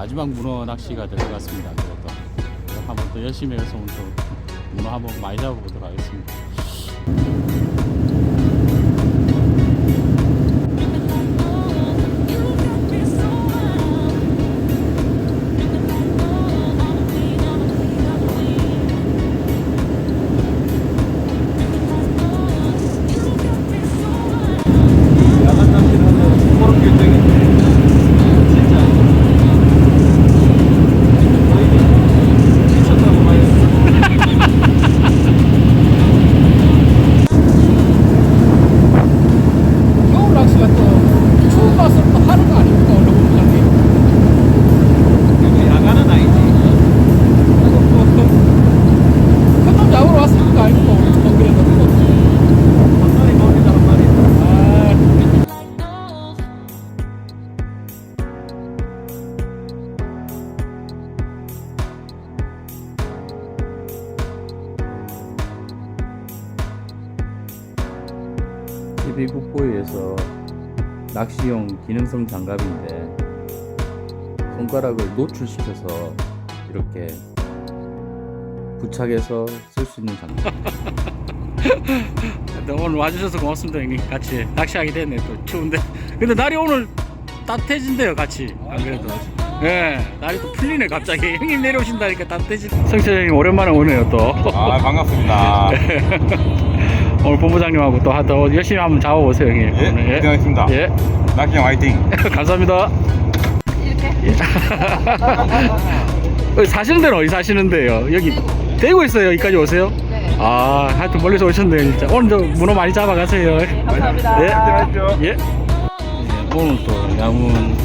마지막 문어 낚시가 될 것 같습니다. 그래도 한번 또 열심히 해서 오늘 또 문어 한번 많이 잡아보도록 하겠습니다. TV 북보이에서 낚시용 기능성 장갑인데 손가락을 노출시켜서 이렇게 부착해서 쓸 수 있는 장갑. 네, 오늘 와주셔서 고맙습니다 형님. 같이 낚시하게 됐네 또 추운데. 근데 날이 오늘 따뜻해진대요 같이 안 그래도. 예, 날이 또 풀리네 갑자기. 형님 내려오신다니까 따뜻해진. 성철 형님 오랜만에 오네요 또. 아 반갑습니다. 오늘 본부장님하고 또 하다 열심히 한번 잡아보세요 형님. 예, 오늘, 고생하셨습니다. 예. 낙경 화이팅. 감사합니다. 이렇게? 사시는 데는 어디 사시는데요? 여기 대구 있어요. 여기까지 오세요? 네. 아, 하여튼 멀리서 오셨네요, 진짜. 오늘 저 문어 많이 잡아가세요. 감사합니다. 예. 하십시오. 예. 오늘 또 야문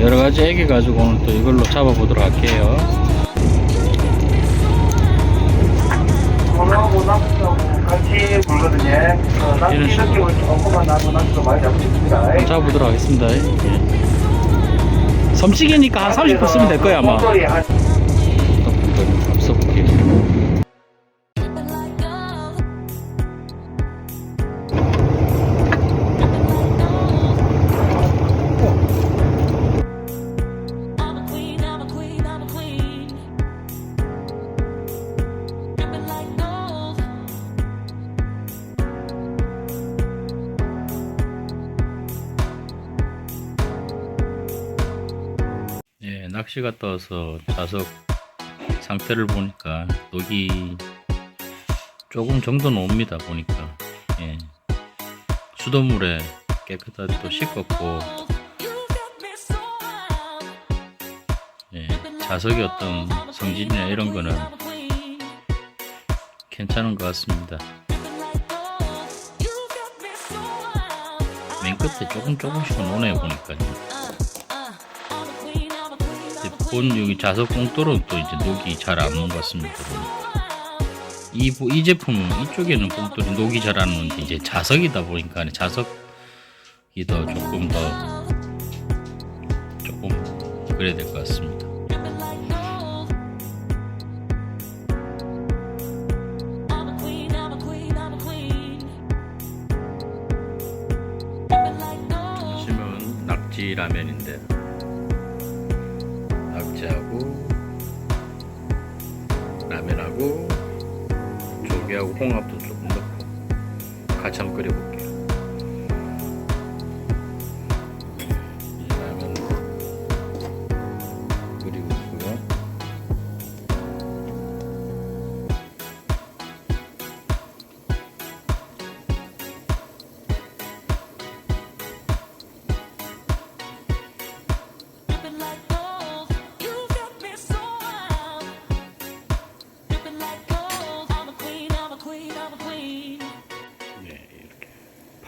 여러 가지 애기 가지고 오늘 또 이걸로 잡아보도록 할게요. 이런 식으로. 잡아보도록 하겠습니다. 예. 섬치기니까 한 30분 쓰면 될 거야, 아마. 낚시 갔다 와서 자석 상태를 보니까 녹이 조금 정도는 옵니다 보니까 예. 수돗물에 깨끗하게 또 씻었고. 예, 자석의 어떤 성질이나 이런 거는. 괜찮은 것 같습니다. 맨 끝에 조금 조금씩은 오네 보니까 Uh, 본. 여기 자석 봉돌은 또 이제 녹이 잘안온것 같습니다. 이, 보- 이 제품은 이쪽에는 봉돌이 녹이 잘 안 오는데 이제 자석이다 보니까 자석이 더 조금 더 조금 그래야 될 것 같습니다. 점심은 낙지 라면인데 낙지하고 라면하고 조개하고 홍합도 조금 넣고 같이 한번 끓여볼게요.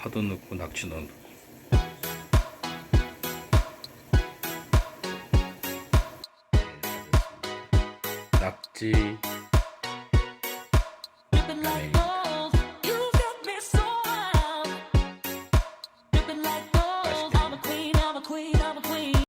파도 넣고 낙지 넣고 낙지.